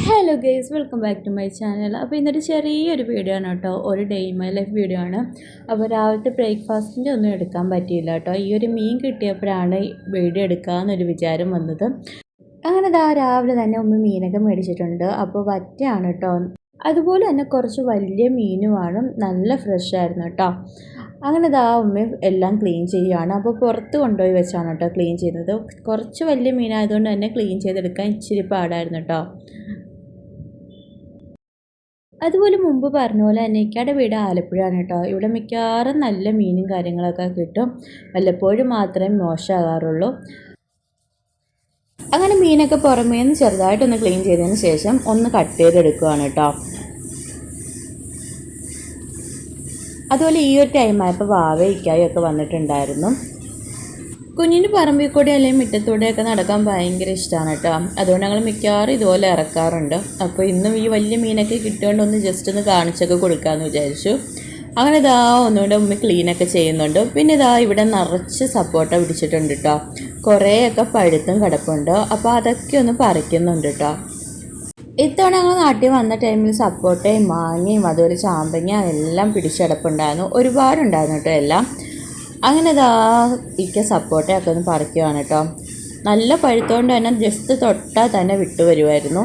Hello guys welcome back to my channel അപ്പോൾ ഇന്നൊരു ചെറിയൊരു വീഡിയോ ആണ് കേട്ടോ. ഒരു day in my life video ആണ്. അപ്പോൾ രാവിലത്തെ ബ്രേക്ക്ഫാസ്റ്റിന്റെ ഒന്നും എടുക്കാൻ പറ്റിയില്ല കേട്ടോ. ഈ ഒരു മീൻ കിട്ടിയപ്പോഴാണ് വീഡിയോ എടുക്കാമെന്നൊരു വിചാരം വന്നത്. അങ്ങനെ ദാ രാവിലെ തന്നെ ഉമ്മ മീനൊക്കെ മേടിച്ചിട്ടുണ്ട്. അപ്പോൾ വറ്റയാണ് കേട്ടോ. അതുപോലെ തന്നെ കുറച്ച് വലിയ മീനുമാണ്. നല്ല ഫ്രഷ് ആയിരുന്നു കേട്ടോ. അങ്ങനെ ദാ ഉമ്മ എല്ലാം ക്ലീൻ ചെയ്യുകയാണ്. അപ്പോൾ പുറത്ത് കൊണ്ടുപോയി വെച്ചാണ് കേട്ടോ ക്ലീൻ ചെയ്യുന്നത്. കുറച്ച് വലിയ മീനായതുകൊണ്ട് തന്നെ ക്ലീൻ ചെയ്തെടുക്കാൻ ഇച്ചിരി പാടായിരുന്നു കേട്ടോ. അതുപോലെ മുമ്പ് പറഞ്ഞ പോലെ തന്നെ ഇക്കയുടെ വീട് ആലപ്പുഴയാണ് കേട്ടോ. ഇവിടെ മിക്കവാറും നല്ല മീനും കാര്യങ്ങളൊക്കെ കിട്ടും. വല്ലപ്പോഴും മാത്രമേ മോശമാകാറുള്ളൂ. അങ്ങനെ മീനൊക്കെ പുറമേ നിന്ന് ചെറുതായിട്ടൊന്ന് ക്ലീൻ ചെയ്തതിന് ശേഷം ഒന്ന് കട്ട് ചെയ്തെടുക്കുകയാണ് കേട്ടോ. അതുപോലെ ഈ ഒരു ടൈമായപ്പോൾ വാവ ഇക്കായും ഒക്കെ വന്നിട്ടുണ്ടായിരുന്നു. കുഞ്ഞിന് പറമ്പിൽ കൂടെ അല്ലെങ്കിൽ മുറ്റത്തൂടെയൊക്കെ നടക്കാൻ ഭയങ്കര ഇഷ്ടമാണ് കേട്ടോ. അതുകൊണ്ട് ഞങ്ങൾ മിക്കവാറും ഇതുപോലെ ഇറക്കാറുണ്ട്. അപ്പോൾ ഇന്നും ഈ വലിയ മീനൊക്കെ കിട്ടുകൊണ്ട് ഒന്ന് ജസ്റ്റ് ഒന്ന് കാണിച്ചൊക്കെ കൊടുക്കാമെന്ന് വിചാരിച്ചു. അങ്ങനെ ഇതാ ഒന്നുകൊണ്ട് ഉമ്മ ക്ലീനൊക്കെ ചെയ്യുന്നുണ്ട്. പിന്നെ ഇതാ ഇവിടെ നിറച്ച് സപ്പോർട്ട പിടിച്ചിട്ടുണ്ട് കേട്ടോ. കുറേയൊക്കെ പഴുത്തും കിടപ്പുണ്ട്. അപ്പോൾ അതൊക്കെ ഒന്ന് പറിക്കുന്നുണ്ട് കേട്ടോ. ഇത്തവണ ഞങ്ങൾ നാട്ടിൽ വന്ന ടൈമിൽ സപ്പോർട്ടയും മാങ്ങയും അതുപോലെ ചാമ്പങ്ങയും എല്ലാം പിടിച്ചടപ്പുണ്ടായിരുന്നു ഒരുപാടുണ്ടായിരുന്നു കേട്ടോ എല്ലാം. അങ്ങനെ ഇതാ ഇക്ക സപ്പോർട്ടയൊക്കെ ഒന്ന് പറിക്കുവാണ് കേട്ടോ നല്ല പഴുത്തോണ്ട് തന്നെ ജസ്റ്റ് തൊട്ടാൽ തന്നെ വിട്ടു വരുമായിരുന്നു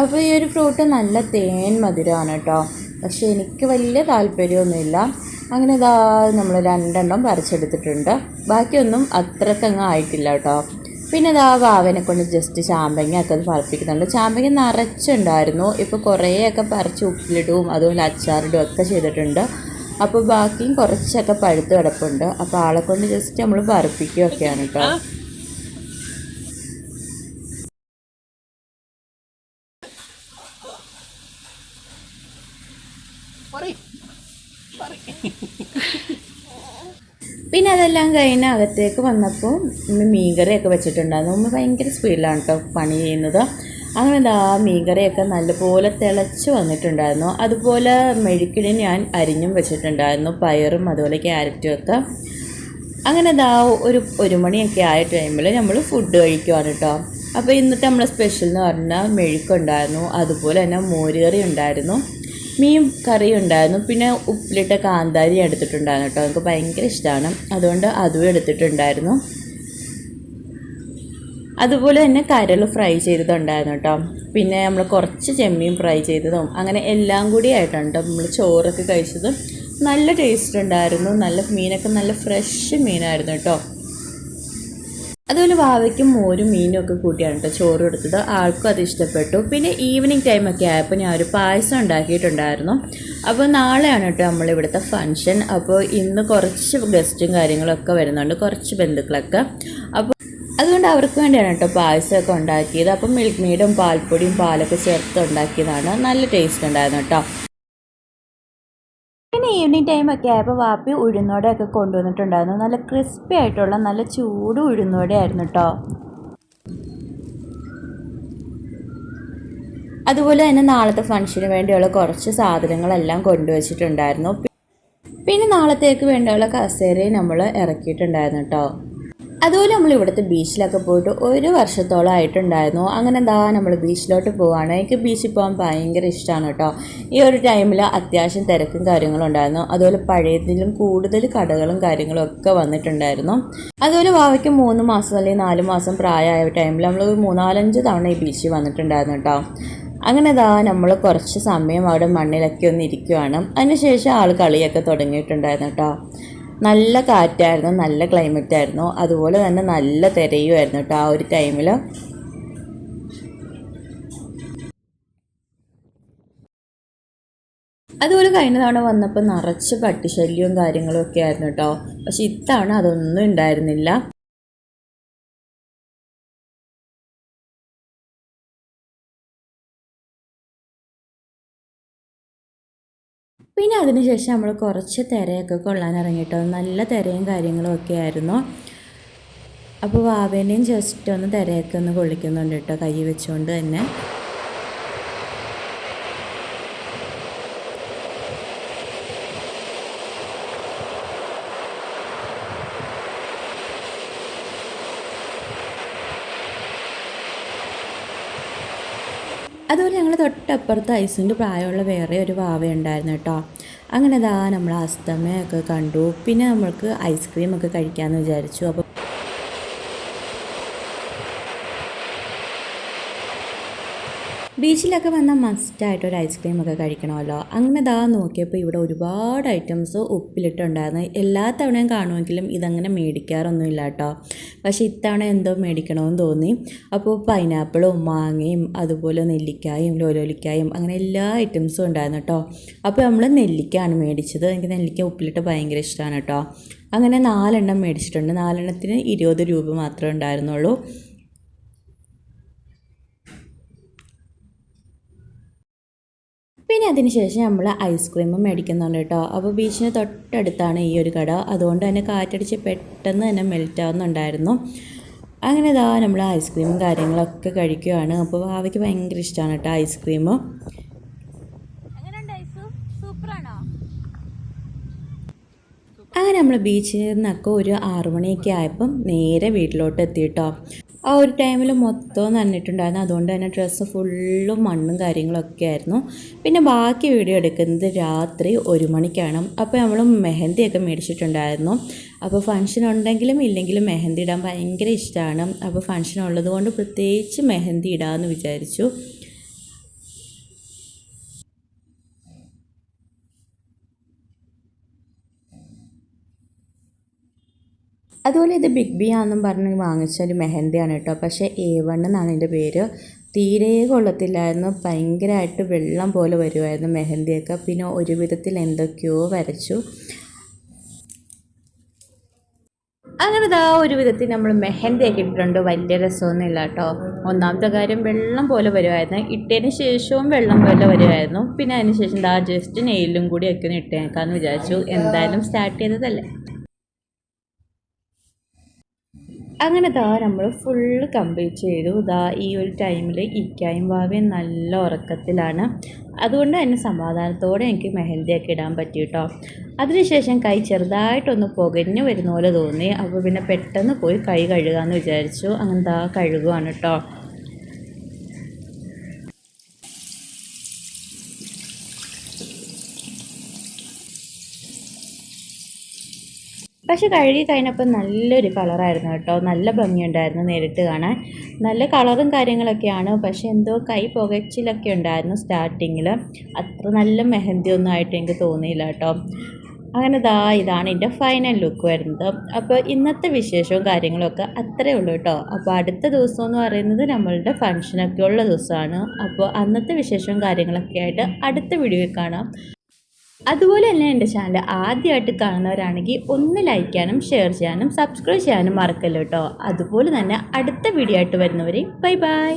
അപ്പോൾ ഈ ഒരു ഫ്രൂട്ട് നല്ല തേൻ മധുരമാണ് കേട്ടോ പക്ഷെ എനിക്ക് വലിയ താല്പര്യമൊന്നുമില്ല. അങ്ങനെ ഇതാ നമ്മൾ രണ്ടെണ്ണം പറിച്ചെടുത്തിട്ടുണ്ട്. ബാക്കിയൊന്നും അത്രക്കങ്ങ് ആയിട്ടില്ല കേട്ടോ പിന്നെ ഇതാ വാവനെ കൊണ്ട് ജസ്റ്റ് ചാമ്പങ്ങ ഒക്കെ ഒന്ന് പറിപ്പിക്കുന്നുണ്ട്. ചാമ്പങ്ങ നിറച്ചുണ്ടായിരുന്നു. ഇപ്പോൾ കുറേയൊക്കെ പറിച്ച് ഉപ്പിലിടും അതുപോലെ അച്ചാറിടും ഒക്കെ ചെയ്തിട്ടുണ്ട്. അപ്പോൾ ബാക്കിയും കുറച്ചൊക്കെ പഴുത്ത് കിടപ്പുണ്ട്. അപ്പോൾ ആളെ കൊണ്ട് ജസ്റ്റ് നമ്മൾ പറിപ്പിക്കുകയൊക്കെയാണ് കേട്ടോ പിന്നെ അതെല്ലാം കഴിഞ്ഞ് അകത്തേക്ക് വന്നപ്പോൾ ഉമ്മ മീൻകറിയൊക്കെ വെച്ചിട്ടുണ്ടായിരുന്നു. ഉമ്മ ഭയങ്കര സ്പീഡിലാണ് കേട്ടോ പണി ചെയ്യുന്നത്. അങ്ങനെ ആ മീൻകറിയൊക്കെ നല്ലപോലെ തിളച്ച് വന്നിട്ടുണ്ടായിരുന്നു. അതുപോലെ മെഴുക്കിന് ഞാൻ അരിഞ്ഞും വെച്ചിട്ടുണ്ടായിരുന്നു. പയറും അതുപോലെ ക്യാരറ്റും ഒക്കെ. അങ്ങനെ ഇതാ ഒരു ഒരു മണിയൊക്കെ ആയ ടൈമിൽ നമ്മൾ ഫുഡ് കഴിക്കുവാണ് കേട്ടോ അപ്പോൾ ഇന്നത്തെ നമ്മളെ സ്പെഷ്യൽ എന്ന് പറഞ്ഞാൽ മെഴുക്കുണ്ടായിരുന്നു. അതുപോലെ തന്നെ മോരുകറി ഉണ്ടായിരുന്നു. മീൻ കറി ഉണ്ടായിരുന്നു പിന്നെ ഉപ്പിലിട്ട കാന്താരി എടുത്തിട്ടുണ്ടായിരുന്നു കേട്ടോ. എനിക്ക് ഭയങ്കര ഇഷ്ടമാണ് അതുകൊണ്ട് അതും എടുത്തിട്ടുണ്ടായിരുന്നു. അതുപോലെ തന്നെ കരൾ ഫ്രൈ ചെയ്തതുണ്ടായിരുന്നു കേട്ടോ. പിന്നെ നമ്മൾ കുറച്ച് ചെമ്മീൻ ഫ്രൈ ചെയ്തതും അങ്ങനെ എല്ലാം കൂടി ആയിട്ടാണ് കേട്ടോ നമ്മൾ ചോറൊക്കെ കഴിച്ചതും. നല്ല ടേസ്റ്റ് ഉണ്ടായിരുന്നു. നല്ല മീനൊക്കെ നല്ല ഫ്രഷ് മീനായിരുന്നു കേട്ടോ. അതുപോലെ വാവയ്ക്കും മോരും മീനും ഒക്കെ കൂട്ടിയാണ് കേട്ടോ ചോറ് കൊടുത്തത്. ആൾക്കും അത് ഇഷ്ടപ്പെട്ടു. പിന്നെ ഈവനിങ് ടൈമൊക്കെ ആയപ്പോൾ ഞാൻ ഒരു പായസം ഉണ്ടാക്കിയിട്ടുണ്ടായിരുന്നു. അപ്പോൾ നാളെയാണ് കേട്ടോ നമ്മളിവിടുത്തെ ഫങ്ഷൻ അപ്പോൾ ഇന്ന് കുറച്ച് ഗസ്റ്റും കാര്യങ്ങളൊക്കെ വരുന്നുണ്ട്. കുറച്ച് ബന്ധുക്കളൊക്കെ. അപ്പോൾ അതുകൊണ്ട് അവർക്ക് വേണ്ടിയാണ് കേട്ടോ പായസമൊക്കെ ഉണ്ടാക്കിയത്. അപ്പം മിൽക്ക് മെയ്ഡും പാൽപ്പൊടിയും പാലൊക്കെ ചേർത്ത് ഉണ്ടാക്കിയതാണ്. നല്ല ടേസ്റ്റ് ഉണ്ടായിരുന്നു കേട്ടോ പിന്നെ ഈവനിങ് ടൈമൊക്കെ ആയപ്പോൾ വാപ്പി ഉഴുന്നോടെയൊക്കെ കൊണ്ടുവന്നിട്ടുണ്ടായിരുന്നു. നല്ല ക്രിസ്പി ആയിട്ടുള്ള നല്ല ചൂട് ഉഴുന്നോടെയായിരുന്നു കേട്ടോ അതുപോലെ തന്നെ നാളത്തെ ഫംഗ്ഷന് വേണ്ടിയുള്ള കുറച്ച് സാധനങ്ങളെല്ലാം കൊണ്ടുവച്ചിട്ടുണ്ടായിരുന്നു. പിന്നെ നാളത്തേക്ക് വേണ്ടിയുള്ള കസേരയും നമ്മൾ ഇറക്കിയിട്ടുണ്ടായിരുന്നു കേട്ടോ അതുപോലെ നമ്മൾ ഇവിടുത്തെ ബീച്ചിലൊക്കെ പോയിട്ട് ഒരു വർഷത്തോളം ആയിട്ടുണ്ടായിരുന്നു. അങ്ങനെ എന്താ നമ്മൾ ബീച്ചിലോട്ട് പോവാണ്. എനിക്ക് ബീച്ചിൽ പോകാൻ ഭയങ്കര ഇഷ്ടമാണ് കേട്ടോ. ഈ ഒരു ടൈമിൽ അത്യാവശ്യം തിരക്കും കാര്യങ്ങളും ഉണ്ടായിരുന്നു. അതുപോലെ പഴയതിലും കൂടുതൽ കടകളും കാര്യങ്ങളും ഒക്കെ വന്നിട്ടുണ്ടായിരുന്നു. അതുപോലെ വാവയ്ക്ക് മൂന്ന് മാസം അല്ലെങ്കിൽ നാല് മാസം പ്രായമായ ടൈമിൽ നമ്മൾ മൂന്നാലഞ്ച് തവണ ഈ ബീച്ചിൽ വന്നിട്ടുണ്ടായിരുന്നു കേട്ടോ. അങ്ങനെ ഇതാ നമ്മൾ കുറച്ച് സമയം അവിടെ മണ്ണിലൊക്കെ ഒന്ന് ഇരിക്കുവാണ്. അതിനുശേഷം ആൾ കളിയൊക്കെ തുടങ്ങിയിട്ടുണ്ടായിരുന്നു കേട്ടോ. നല്ല കാറ്റായിരുന്നു നല്ല ക്ലൈമറ്റ് ആയിരുന്നു. അതുപോലെ തന്നെ നല്ല തിരയുമായിരുന്നു കേട്ടോ ആ ഒരു ടൈമിൽ അതുപോലെ കഴിഞ്ഞ തവണ വന്നപ്പോൾ നിറച്ച് പട്ടിശല്യവും കാര്യങ്ങളും ഒക്കെ ആയിരുന്നു കേട്ടോ പക്ഷെ ഇത്തവണ അതൊന്നും ഉണ്ടായിരുന്നില്ല. പിന്നെ അതിനുശേഷം നമ്മൾ കുറച്ച് തിരയൊക്കെ കൊള്ളാൻ ഇറങ്ങിയിട്ടോ നല്ല തിരയും കാര്യങ്ങളും ഒക്കെ ആയിരുന്നു. അപ്പോൾ വാവേനെയും ജസ്റ്റ് ഒന്ന് തിരയൊക്കെ ഒന്ന് കൊള്ളിക്കുന്നുണ്ട് കേട്ടോ കൈ വെച്ചുകൊണ്ട് തന്നെ. അതുപോലെ ഞങ്ങൾ തൊട്ടപ്പുറത്ത് ഐസിന്റെ പ്രായമുള്ള വേറെ ഒരു വാവ ഉണ്ടായിരുന്നു കേട്ടോ. അങ്ങനെ ദാ നമ്മൾ അസ്തമയൊക്കെ കണ്ടു. പിന്നെ നമ്മൾക്ക് ഐസ്ക്രീം ഒക്കെ കഴിക്കാമെന്ന് വിചാരിച്ചു. അപ്പോൾ ബീച്ചിലൊക്കെ വന്നാൽ മസ്റ്റായിട്ട് ഒരു ഐസ്ക്രീം ഒക്കെ കഴിക്കണമല്ലോ. അങ്ങനെ ദാ നോക്കിയപ്പോൾ ഇവിടെ ഒരുപാട് ഐറ്റംസ് ഉപ്പിലിട്ടുണ്ടായിരുന്നു. എല്ലാ തവണയും കാണുമെങ്കിലും ഇതങ്ങനെ മേടിക്കാറൊന്നും ഇല്ല കേട്ടോ പക്ഷേ ഇത്തവണ എന്തോ മേടിക്കണമെന്ന് തോന്നി. അപ്പോൾ പൈനാപ്പിളും മാങ്ങയും അതുപോലെ നെല്ലിക്കായും ലോലോലിക്കായും അങ്ങനെ എല്ലാ ഐറ്റംസും ഉണ്ടായിരുന്നു കേട്ടോ. അപ്പോൾ നമ്മൾ നെല്ലിക്കയാണ് മേടിച്ചത്. എനിക്ക് നെല്ലിക്ക ഉപ്പിലിട്ട് ഭയങ്കര ഇഷ്ടമാണ് കേട്ടോ. അങ്ങനെ നാലെണ്ണം മേടിച്ചിട്ടുണ്ട്. നാലെണ്ണത്തിന് ഇരുപത് രൂപ മാത്രമേ ഉണ്ടായിരുന്നുള്ളൂ. പിന്നെ അതിനുശേഷം നമ്മൾ ഐസ്ക്രീമും മേടിക്കുന്നുണ്ട് കേട്ടോ. അപ്പോൾ ബീച്ചിന് തൊട്ടടുത്താണ് ഈ ഒരു കട. അതുകൊണ്ട് തന്നെ കാറ്റടിച്ച് പെട്ടെന്ന് തന്നെ മെൽറ്റ് ആവുന്നുണ്ടായിരുന്നു. അങ്ങനെ ഇതാ നമ്മൾ ഐസ്ക്രീമും കാര്യങ്ങളൊക്കെ കഴിക്കുകയാണ് അപ്പോൾ ഭാവിക്ക് ഭയങ്കര ഇഷ്ടമാണ് കേട്ടോ ഐസ്ക്രീം അങ്ങനെ നമ്മൾ ബീച്ചിൽ നിന്നൊക്കെ ഒരു ആറുമണിയൊക്കെ ആയപ്പം നേരെ വീട്ടിലോട്ട് എത്തിയിട്ടോ ആ ഒരു ടൈമിൽ മൊത്തം നന്നിട്ടുണ്ടായിരുന്നു അതുകൊണ്ട് തന്നെ ഡ്രസ്സ് ഫുള്ളും മണ്ണും കാര്യങ്ങളൊക്കെ ആയിരുന്നു. പിന്നെ ബാക്കി വീഡിയോ എടുക്കുന്നത് രാത്രി ഒരു മണിക്കാണ്. അപ്പോൾ നമ്മൾ മെഹന്തിയൊക്കെ മേടിച്ചിട്ടുണ്ടായിരുന്നു. അപ്പോൾ ഫങ്ഷൻ ഉണ്ടെങ്കിലും ഇല്ലെങ്കിലും മെഹന്തി ഇടാൻ ഭയങ്കര ഇഷ്ടമാണ് അപ്പോൾ ഫങ്ഷൻ ഉള്ളത് കൊണ്ട് പ്രത്യേകിച്ച് മെഹന്തി ഇടാമെന്ന് വിചാരിച്ചു. അതുപോലെ ഇത് ബിഗ് ബി ആണെന്നും പറഞ്ഞ് വാങ്ങിച്ചാൽ മെഹന്തിയാണ് കേട്ടോ. പക്ഷേ എ വൺ എന്നാണ് എന്റെ പേര്. തീരെ കൊള്ളത്തില്ലായിരുന്നു. ഭയങ്കരമായിട്ട് വെള്ളം പോലെ വരുമായിരുന്നു മെഹന്തിയൊക്കെ. പിന്നെ ഒരു വിധത്തിൽ എന്തൊക്കെയോ വരച്ചു. അങ്ങനെ ദാ ഒരു വിധത്തിൽ നമ്മൾ മെഹന്തിയൊക്കെ ഇട്ടിട്ടുണ്ട്. വലിയ രസമൊന്നുമില്ല കേട്ടോ. ഒന്നാമത്തെ കാര്യം വെള്ളം പോലെ വരുമായിരുന്നു ഇട്ടതിന് ശേഷവും വെള്ളം പോലെ വരുമായിരുന്നു പിന്നെ അതിന് ശേഷം ദാ ജസ്റ്റ് നെയിലും കൂടി ഒക്കെ ഒന്ന് ഇട്ടേക്കാന്ന് വിചാരിച്ചു. എന്തായാലും സ്റ്റാർട്ട് ചെയ്തതല്ലേ. അങ്ങനെ ദാ നമ്മൾ ഫുള്ള് കംപ്ലീറ്റ് ചെയ്തു. ദാ ഈ ഒരു ടൈമിൽ ഇക്കായും വാവയും നല്ല ഉറക്കത്തിലാണ്. അതുകൊണ്ട് തന്നെ സമാധാനത്തോടെ എനിക്ക് മെഹന്തിയൊക്കെ ഇടാൻ പറ്റി കേട്ടോ അതിനുശേഷം കൈ ചെറുതായിട്ടൊന്ന് പുകഞ്ഞു വരുന്ന പോലെ തോന്നി. അപ്പോൾ പിന്നെ പെട്ടെന്ന് പോയി കൈ കഴുകാമെന്ന് വിചാരിച്ചു. അങ്ങനെ ദാ കഴുകുവാണ് കേട്ടോ പക്ഷെ കഴുകി കഴിഞ്ഞപ്പോൾ നല്ലൊരു കളറായിരുന്നു കേട്ടോ. നല്ല ഭംഗിയുണ്ടായിരുന്നു നേരിട്ട് കാണാൻ. നല്ല കളറും കാര്യങ്ങളൊക്കെയാണ്. പക്ഷെ എന്തോ കൈ പുകച്ചിലൊക്കെ ഉണ്ടായിരുന്നു സ്റ്റാർട്ടിങ്ങിൽ. അത്ര നല്ല മെഹന്തി ഒന്നും ആയിട്ട് എനിക്ക് തോന്നിയില്ല കേട്ടോ. അങ്ങനെ ദാ ഇതാണ് എന്റെ ഫൈനൽ ലുക്ക് വരുന്നത്. അപ്പോൾ ഇന്നത്തെ വിശേഷവും കാര്യങ്ങളൊക്കെ അത്രേ ഉള്ളൂ കേട്ടോ. അപ്പോൾ അടുത്ത ദിവസം എന്ന് പറയുന്നത് നമ്മളുടെ ഫങ്ഷനൊക്കെ ഉള്ള ദിവസമാണ്. അപ്പോൾ അന്നത്തെ വിശേഷവും കാര്യങ്ങളൊക്കെ ആയിട്ട് അടുത്ത വീഡിയോയിൽ കാണാം. അതുപോലെ തന്നെ എന്റെ ചാനൽ ആദ്യമായിട്ട് കാണുന്നവരാണെങ്കിൽ ഒന്ന് ലൈക്ക് ചെയ്യാനും ഷെയർ ചെയ്യാനും സബ്സ്ക്രൈബ് ചെയ്യാനും മറക്കല്ലോ കേട്ടോ അതുപോലെ തന്നെ അടുത്ത വീഡിയോ ആയിട്ട് വരുന്നവരെയും ബൈ ബൈ